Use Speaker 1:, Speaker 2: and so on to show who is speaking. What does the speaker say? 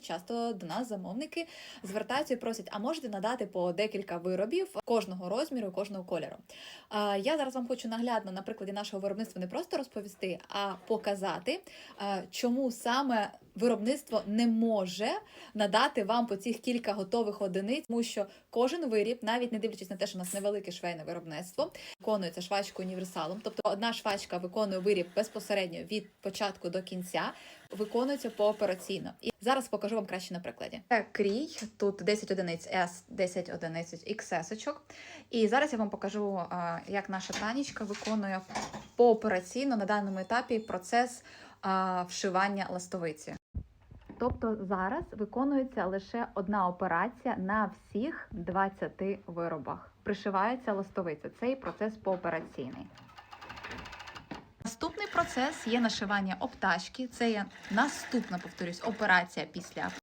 Speaker 1: Часто до нас замовники звертаються і просять, а можете надати по декілька виробів кожного розміру, кожного кольору. Я зараз вам хочу наглядно на прикладі нашого виробництва не просто розповісти, а показати, чому саме виробництво не може надати вам по цих кілька готових одиниць, тому що кожен виріб, навіть не дивлячись на те, що у нас невелике швейне виробництво, виконується швачкою універсалом. Тобто одна швачка виконує виріб безпосередньо від початку до кінця, виконується поопераційно. І зараз покажу вам краще на прикладі. Це крій, тут 10 одиниць S, 10 одиниць XS. -очок. І зараз я вам покажу, як наша танічка виконує поопераційно на даному етапі процес вшивання ластовиці. Тобто зараз виконується лише одна операція на всіх 20 виробах. Пришивається ластовиця. Цей процес поопераційний. Наступний процес є нашивання обтачки. Це є наступна, повторюсь, операція після